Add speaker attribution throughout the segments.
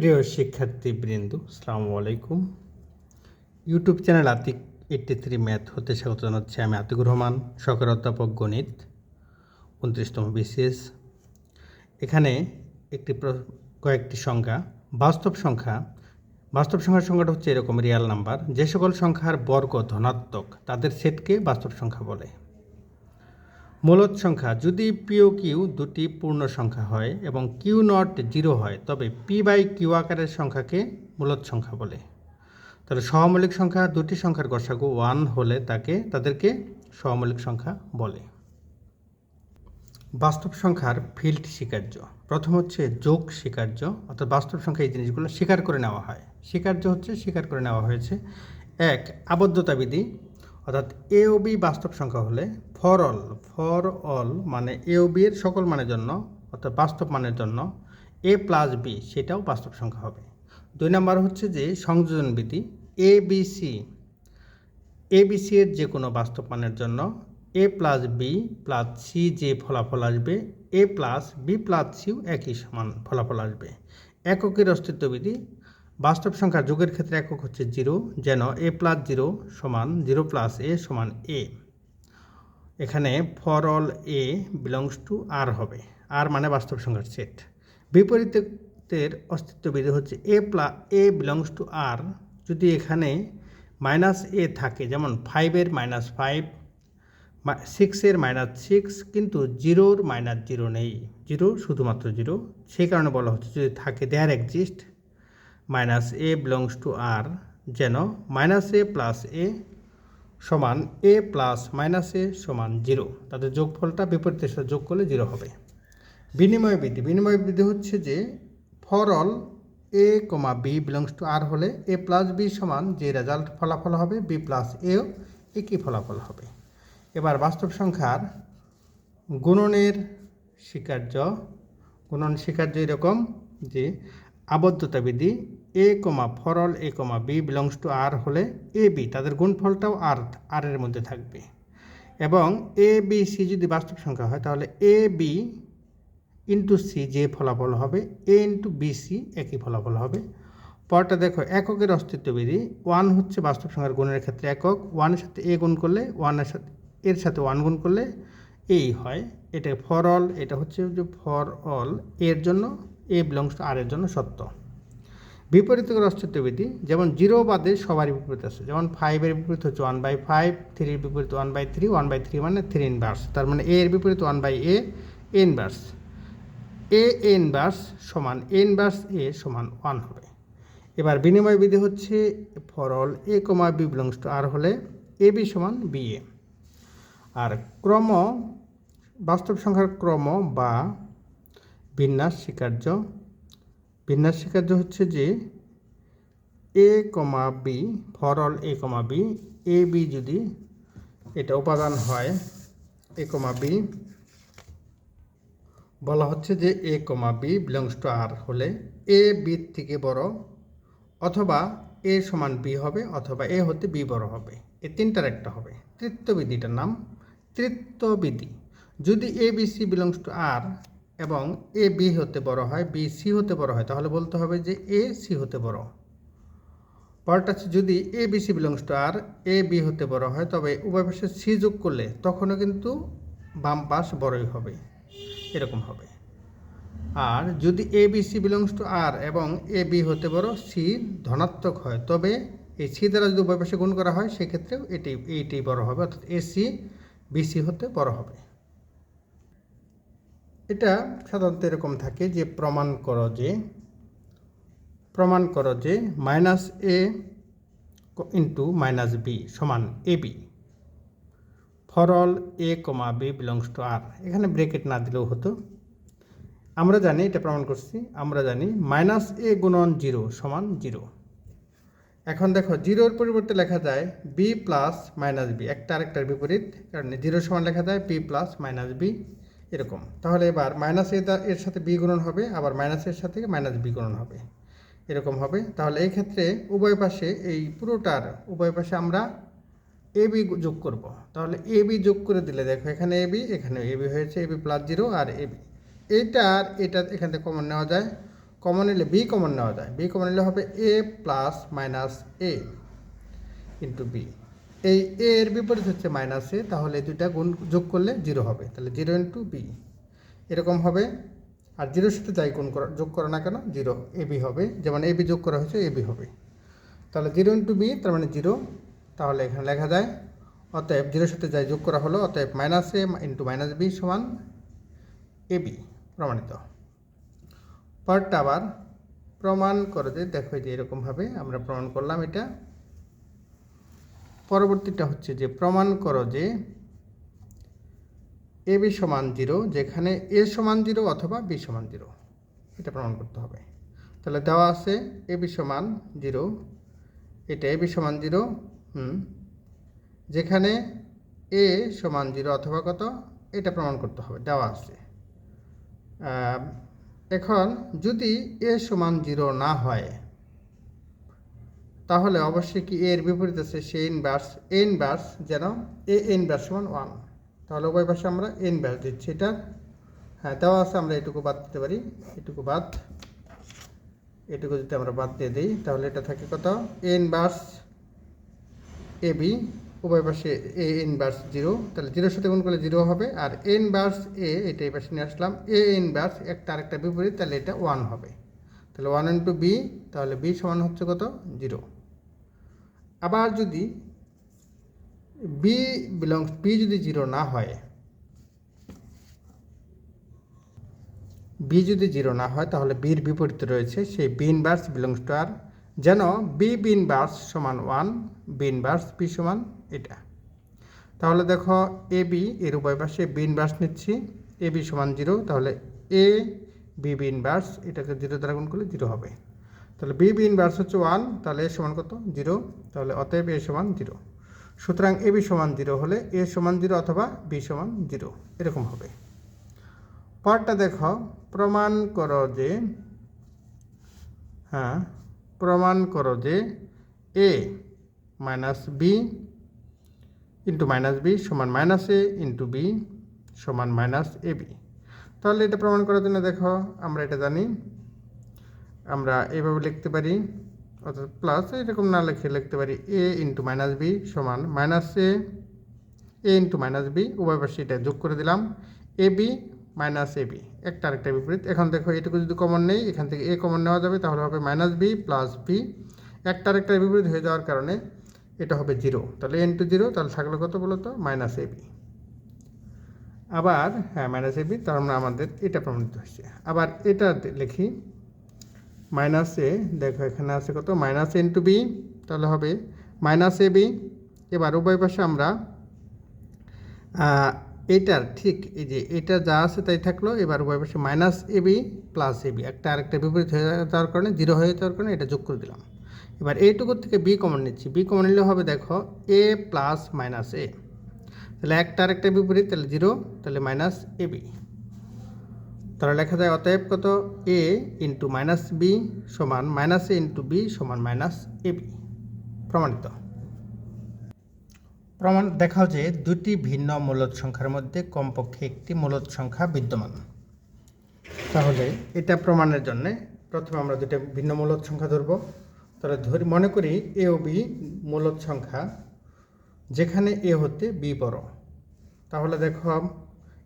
Speaker 1: প্রিয় শিক্ষার্থীবৃন্দ, আসসালামু আলাইকুম। YouTube channel Atik eighty three math হতে স্বাগত জানাচ্ছি আমি আতিকুর রহমান, সহকারী অধ্যাপক গণিত, উনত্রিশতম বিসিএস এখানে একটি কয়েকটি সংখ্যা, বাস্তব সংখ্যা। বাস্তব সংখ্যার সংখ্যাটা হচ্ছে এরকম রিয়াল নাম্বার যে সকল সংখ্যার বর্গ ধনাত্মক, তাদের সেটকে বাস্তব সংখ্যা বলে। মূলত সংখ্যা। যদি পিও কিউ দুটি পূর্ণ সংখ্যা হয় এবং কিউ নট জিরো হয়, তবে পি বাই কিউ আকারের সংখ্যাকে মূলত সংখ্যা বলে। তাহলে সহমৌলিক সংখ্যা দুটি সংখ্যার গসাগু ওয়ান হলে তাকে, তাদেরকে সহমৌলিক সংখ্যা বলে। বাস্তব সংখ্যার ফিল্ড স্বীকার্য। প্রথম হচ্ছে যোগ স্বীকার্য, অর্থাৎ বাস্তব সংখ্যা এই জিনিসগুলো স্বীকার করে নেওয়া হয়। স্বীকার্য হচ্ছে স্বীকার করে নেওয়া হয়েছে। এক আবদ্ধতা বিধি অর্থাৎ এ ও বি বাস্তব সংখ্যা হলে ফর অল ফর অল মানে এ ও বি এর সকল মানের জন্য, অর্থাৎ বাস্তব মানের জন্য এ প্লাস বি সেটাও বাস্তব সংখ্যা হবে। দুই নম্বর হচ্ছে যে সংযোজন বিধি এ বি সি এবিসি এর যে কোনো বাস্তব মানের জন্য A plus B plus C যে ফলাফল আসবে এ প্লাস বি প্লাস সিও একই সমান ফলাফল আসবে। এককের অস্তিত্ববিধি বাস্তব সংখ্যা যোগের ক্ষেত্রে একক হচ্ছে জিরো, যেন এ প্লাস জিরো সমান জিরো প্লাস এ সমান এ। এখানে for all A belongs to R হবে। আর মানে বাস্তব সংখ্যার সেট বিপরীতের অস্তিত্ববিধি হচ্ছে এ প্লা এ বিলংস টু আর যদি এখানে মাইনাস এ থাকে, যেমন ফাইভের মাইনাস ফাইভ সিক্সের মাইনাস সিক্স কিন্তু জিরোর মাইনাস জিরো নেই। জিরো শুধুমাত্র জিরো। সেই কারণে বলা হচ্ছে যদি থাকে there exists minus A belongs to R যেন মাইনাস এ প্লাস এ সমান এ প্লাস মাইনাস এ সমান জিরো তাদের যোগফলটা বিপরীতের সাথে যোগ করলে জিরো হবে। বিনিময় বিধি বিনিময় বিধি হচ্ছে যে for all A comma B belongs to R হলে এ প্লাস বি সমান যে রেজাল্ট ফলাফল হবে বি প্লাস এও একই ফলাফল হবে। এবার বাস্তব সংখ্যার গুণনের স্বীকার্য। গুণন স্বীকার্য এরকম যে, আবদ্ধতা বিধি A comma for all A comma B belongs to R হলে এ বি তাদের গুণফলটাও আর আর এর মধ্যে থাকবে। এবং এ বি সি যদি বাস্তব সংখ্যা হয়, তাহলে এ বি ইন্টু সি যে ফলাফল হবে এ ইন্টু বি সি একই ফলাফল হবে। পরটা দেখো, এককের অস্তিত্ববিধি ওয়ান হচ্ছে বাস্তব সংখ্যার গুণের ক্ষেত্রে একক ওয়ানের সাথে এ গুণ করলে ওয়ানের সাথে, এর সাথে ওয়ান গুণ করলে এই হয়। এটা ফর অল এটা হচ্ছে যে ফর অল এর জন্য এ বিলংস টু আর এর জন্য সত্য। বিপরীতকর অস্তিত্ববিধি যেমন জিরো বাদে সবারই বিপরীত আছে। যেমন ফাইভের বিপরীত হচ্ছে ওয়ান বাই ফাইভ থ্রির বিপরীত one by three one by three মানে থ্রি ইনভার্স তার মানে এ এর বিপরীত one by A inverse A inverse সমান ইনভার্স এ সমান ওয়ান হবে। এবার বিনিময় বিধি হচ্ছে for all A comma B belongs to R হলে এ বি সমান বি এ আর ক্রম, বাস্তব সংখ্যার ক্রম বা বিন্যাস, স্বীকার্য বিন্যাস স্বীকার্য হচ্ছে যে A comma B for all A comma B A B যদি এটা উপাদান হয় এ কমা বি বলা হচ্ছে যে A comma B belongs to R হলে এ বি থেকে বড় অথবা এ সমান বি হবে অথবা এ হতে বি বড় হবে। এ তিনটার একটা হবে। তৃতীয় বিধিটার নাম তৃতীয় বিধি যদি A B C belongs to R এবং এ বি হতে বড় হয়, বি সি হতে বড় হয়, তাহলে বলতে হবে যে এ সি হতে বড়। পরটা হচ্ছে যদি A B C belongs to R, A B হতে বড় হয়, তবে উভয় পাশে সি যোগ করলে তখনও কিন্তু বাম পাশ বড়ই হবে, এরকম হবে। আর যদি A B C belongs to R এবং এ বি হতে বড়, সি ধনাত্মক হয়, তবে এই সি দ্বারা যদি উভয় পাশে গুণ করা হয়, সেক্ষেত্রেও এটি, এইটি বড় হবে, অর্থাৎ এ সি বিসি হতে বড় হবে। এটা সাধারণত এরকম থাকে যে প্রমাণ করো যে, প্রমাণ করো যে minus A into minus B সমান A B for all A comma B belongs to R এখানে ব্রেকেট না দিলেও হতো। আমরা জানি, এটা প্রমাণ করছি, আমরা জানি মাইনাস এ গুণন জিরো সমান জিরো এখন দেখো জিরোর পরিবর্তে লেখা যায় বি প্লাস মাইনাস বি একটা আরেকটার বিপরীত, কারণ জিরো সমান লেখা যায় বি প্লাস মাইনাস বি এরকম। তাহলে এবার মাইনাস এ এর সাথে বি গুণন হবে, আবার মাইনাসের সাথে মাইনাস বি গুণন হবে। এরকম হবে। তাহলে এই ক্ষেত্রে উভয় পাশে এই পুরোটার, উভয় পাশে আমরা এ বি যোগ করব। তাহলে এ বি যোগ করে দিলে দেখো এখানে এ বি এখানে এ বি হয়েছে এ বি প্লাস জিরো আর এ বি এইটা আর এটা এখান থেকে কমন নেওয়া যায়। কমন নিলে বি কমন নেওয়া যায়। বি কমন নিলে হবে A plus minus A into B এই এ এর বিপরীত হচ্ছে মাইনাস এ তাহলে দুইটা গুণ যোগ করলে জিরো হবে। তাহলে জিরো ইন্টু বি এরকম হবে। আর জিরোর সাথে যাই গুণ করা যোগ করো না কেন জিরো এ বি হবে। যেমন এ বি যোগ করা হয়েছে এ বি হবে। তাহলে জিরো ইন্টু বি তার মানে জিরো তাহলে এখানে লেখা যায়, অতএব জিরোর সাথে যাই যোগ করা হলো, অতএব minus A into minus B সমান এ বি প্রমাণিত পরটা আবার প্রমাণ করে যে দেখো যে এরকমভাবে আমরা প্রমাণ করলাম এটা। পরবর্তীটা হচ্ছে যে, প্রমাণ করো যে এ, বি সমান জিরো, যেখানে এ সমান জিরো অথবা বি সমান জিরো। এটা প্রমাণ করতে হবে। তাহলে দেওয়া আছে এ, বি সমান জিরো, এটা এ, বি সমান জিরো, হুম, যেখানে এ সমান জিরো অথবা কত, এটা প্রমাণ করতে হবে, দেওয়া আছে। এখন যদি এ সমান জিরো না হয় তাহলে অবশ্যই কি এর বিপরীত আছে? সে ইনভার্স এ ইনভার্স যেন এ ইনভার্স সমান ওয়ান তাহলে উভয় পাশে আমরা ইনভার্স দিচ্ছি। এটা হ্যাঁ দেওয়া আছে, আমরা এটুকু বাদ দিতে পারি। এটুকু বাদ। এটুকু যদি আমরা বাদ দিয়ে দিই, তাহলে এটা থাকে কত? এ ইনভার্স এ বি উভয় পাশে এ ইনভার্স জিরো তাহলে জিরোর সাথে গুণ করলে জিরো হবে। আর এ ইনভার্স এ এটা এই পাশে নিয়ে আসলাম। এ ইনভার্স একটা আরেকটা বিপরীত, তাহলে এটা ওয়ান হবে। তাহলে ওয়ান ইন্টু বি তাহলে বি সমান হচ্ছে কত? জিরো আবার যদি বি বিলংস বি যদি জিরো না হয় বি যদি জিরো না হয়, তাহলে বির বিপরীতে রয়েছে, সেই B inverse belongs to R যেন বি বি ইনভার্স সমান ওয়ান বি ইনভার্স বি সমান এটা। তাহলে দেখো এ বি এর উভয় পাশে বি ইনভার্স নিচ্ছি এ বি সমান জিরো তাহলে এ বি বি ইনভার্স এটাকে জিরো দ্বারা গুণ করলে জিরো হবে। তাহলে বি বি ইনভার্স হচ্ছে ওয়ান তাহলে এ সমান কত? জিরো তাহলে অতএব এ সমান জিরো সুতরাং এ বি সমান জিরো হলে এ সমান জিরো অথবা বি সমান জিরো এরকম হবে। পরটা দেখো, প্রমাণ করো যে হ্যাঁ প্রমাণ করো যে A minus B into minus B সমান মাইনাস এ ইন্টু বি সমান মাইনাস এ বি তাহলে এটা প্রমাণ করার জন্য দেখো, আমরা এটা জানি আমরা এইভাবে লিখতে পারি, অর্থাৎ প্লাস এরকম না লিখে লিখতে পারি এ ইন্টু মাইনাস বি সমান minus A A into minus B উভয় পাশে এটা যোগ করে দিলাম A B minus A B একটা আরেকটা বিপরীত। এখন দেখো, এটুকু যদি কমন নেই, এখান থেকে এ কমন নেওয়া যাবে, তাহলে হবে মাইনাস বি প্লাস বি একটা আরেকটা বিপরীত হয়ে যাওয়ার কারণে এটা হবে জিরো তাহলে এ ইন্টু জিরো তাহলে থাকল কত বলো তো? মাইনাস এ বি আবার হ্যাঁ মাইনাস এ বি তার মানে আমাদের এটা প্রমাণিত হয়েছে। আবার এটা লিখি মাইনাস এ, দেখো এখানে আছে কত? মাইনাস এ ইন্টু বি তাহলে হবে মাইনাস এ বি এবার উভয় পাশে আমরা এটার ঠিক এই যে এটা যা আছে তাই থাকল। এবার উভয় পাশে minus A B plus A B একটা আরেকটা বিপরীত হয়ে যাওয়ার কারণে, জিরো হয়ে যাওয়ার কারণে এটা যোগ করে দিলাম। এবার এইটুকুর থেকে বি কমন নিচ্ছি। বি কমন নিলে হবে দেখো এ প্লাস মাইনাস এ। তাহলে একটা আরেকটা বিপরীত, তাহলে জিরো, তাহলে মাইনাস এ বি তাহলে লেখা যায়, অতএব কত? এ ইন্টু মাইনাস বি সমান মাইনাস এ ইন্টু বি সমান মাইনাস এ বি প্রমাণিত। প্রমাণ দেখাও যে দুটি ভিন্ন মূলদ সংখ্যার মধ্যে কমপক্ষে একটি মূলদ সংখ্যা বিদ্যমান। তাহলে এটা প্রমাণের জন্য প্রথমে আমরা দুটো ভিন্ন মূলদ সংখ্যা ধরব। তাহলে ধরি, মনে করি এ ও বি মূলদ সংখ্যা, যেখানে এ হতে বি বড়। তাহলে দেখো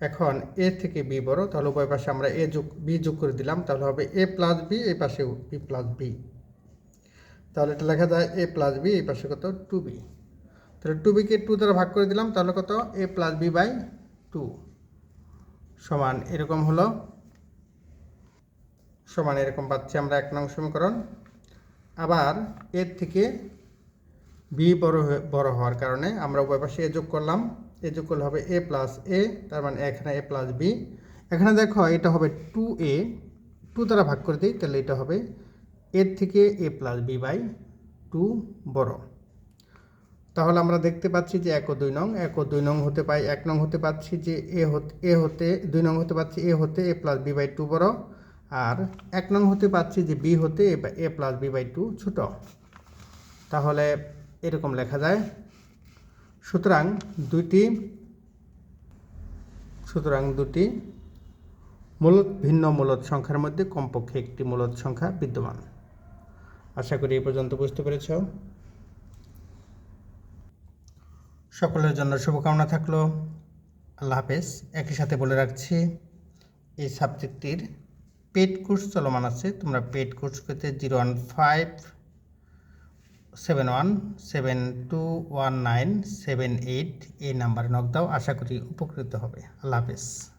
Speaker 1: এখন এ থেকে বি বড়, তাহলে উভয় পাশে আমরা এ যোগ, বি যোগ করে দিলাম, তাহলে হবে এ প্লাস বি, এই পাশে বি প্লাস বি। তাহলে এটা লেখা যায় এ প্লাস বি, এই পাশে কত? টু বি তাহলে টু বিকে টু দ্বারা ভাগ করে দিলাম, তাহলে কত? A plus B by two সমান এরকম হলো। সমান এরকম পাচ্ছি আমরা এক নং সমীকরণ। আবার এর থেকে বি বড় বড় হওয়ার কারণে আমরা উভয় পাশে এ যোগ করলাম। এ যোগ করলে হবে এ প্লাস এ তার মানে এখানে এ প্লাস বি এখানে দেখো এটা হবে টু এ টু দ্বারা ভাগ করে দিই, তাহলে এটা হবে এর থেকে A plus B by two বড়। তাহলে আমরা দেখতে পাচ্ছি যে এক ও দুই নং, এক ও দুই নং হতে পাই এক নং হতে পাচ্ছি যে এ হতে এ হতে, দুই নং হতে পাচ্ছি এ হতে A plus B by two বড়, আর এক নং হতে পাচ্ছি যে বি হতে A plus B by two ছোট। তাহলে এরকম লেখা যায়। সুতরাং দুটি সুতরাং দুটি মূলত ভিন্ন মূলত সংখ্যার মধ্যে কমপক্ষে একটি মূলত সংখ্যা বিদ্যমান। আশা করি এই পর্যন্ত বুঝতে পেরেছ। সকলের জন্য শুভকামনা থাকল। আল্লাহ হাফেজ। একই সাথে বলে রাখছি, এই সাবজেক্টটির পেড কোর্স চলমান আছে। তোমরা পেড কোর্স পেতে zero one five seven one, seven two one nine, seven eight এই নাম্বারে নক দাও। আশা করি উপকৃত হবে। আল্লাহ হাফেজ।